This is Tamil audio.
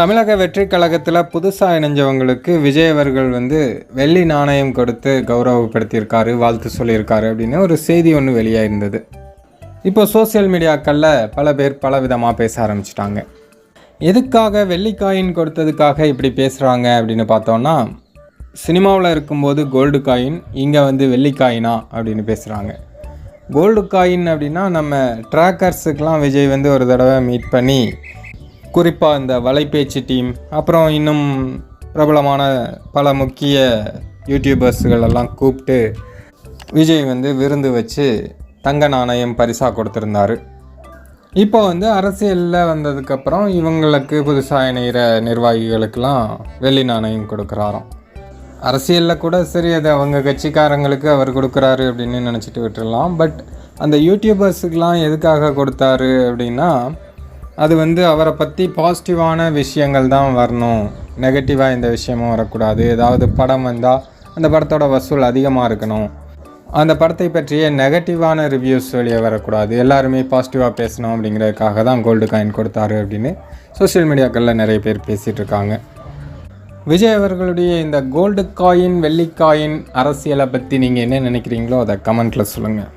தமிழக வெற்றி கழகத்தில் புதுசாக இணைஞ்சவங்களுக்கு விஜய் அவர்கள் வந்து வெள்ளி நாணயம் கொடுத்து கௌரவப்படுத்தியிருக்காரு வாழ்த்து சொல்லியிருக்காரு அப்படின்னு ஒரு செய்தி ஒன்று வெளியாயிருந்தது. இப்போ சோஷியல் மீடியாக்களில் பல பேர் பல விதமாக பேச ஆரம்பிச்சிட்டாங்க. எதுக்காக வெள்ளிக்காயின் கொடுத்ததுக்காக இப்படி பேசுகிறாங்க அப்படின்னு பார்த்தோன்னா சினிமாவில் இருக்கும்போது கோல்டு காயின் இங்கே வந்து வெள்ளிக்காயினா அப்படின்னு பேசுகிறாங்க கோல்டு காயின் அப்படின்னா நம்ம ட்ராக்கர்ஸுக்கெலாம் விஜய் வந்து ஒரு தடவை மீட் பண்ணி குறிப்பாக இந்த வலைபேச்சு டீம் அப்புறம் இன்னும் பிரபலமான பல முக்கிய யூடியூபர்ஸுகளெல்லாம் கூப்பிட்டு விஜய் வந்து விருந்து வச்சு தங்க நாணயம் பரிசாக கொடுத்துருந்தாரு. இப்போ வந்து அரசியலில் வந்ததுக்கப்புறம் இவங்களுக்கு புதுசாக இணைகிற நிர்வாகிகளுக்கெல்லாம் வெள்ளி நாணயம் கொடுக்குறாராம். அரசியலில் கூட சரி அது அவங்க கட்சிக்காரங்களுக்கு அவர் கொடுக்குறாரு அப்படின்னு நினச்சிட்டு விட்டுடலாம் பட் அந்த யூடியூபர்ஸுக்கெலாம் எதுக்காக கொடுத்தாரு அப்படின்னா அது வந்து அவரை பற்றி பாசிட்டிவான விஷயங்கள் தான் வரணும். நெகட்டிவாக எந்த விஷயமும் வரக்கூடாது. ஏதாவது படம் வந்தால் அந்த படத்தோட வசூல் அதிகமாக இருக்கணும். அந்த படத்தை பற்றிய நெகட்டிவான ரிவ்யூஸ் வெளியே வரக்கூடாது. எல்லாருமே பாசிட்டிவாக பேசணும் அப்படிங்கிறதுக்காக தான் கோல்டு காயின் கொடுத்தாரு அப்படின்னு சோஷியல் மீடியாக்களில் நிறைய பேர் பேசிகிட்டு இருக்காங்க. விஜய் அவர்களுடைய இந்த கோல்டு காயின் வெள்ளி காயின் அரசியலை பற்றி நீங்கள் என்ன நினைக்கிறீங்களோ அதை கமெண்ட்டில் சொல்லுங்கள்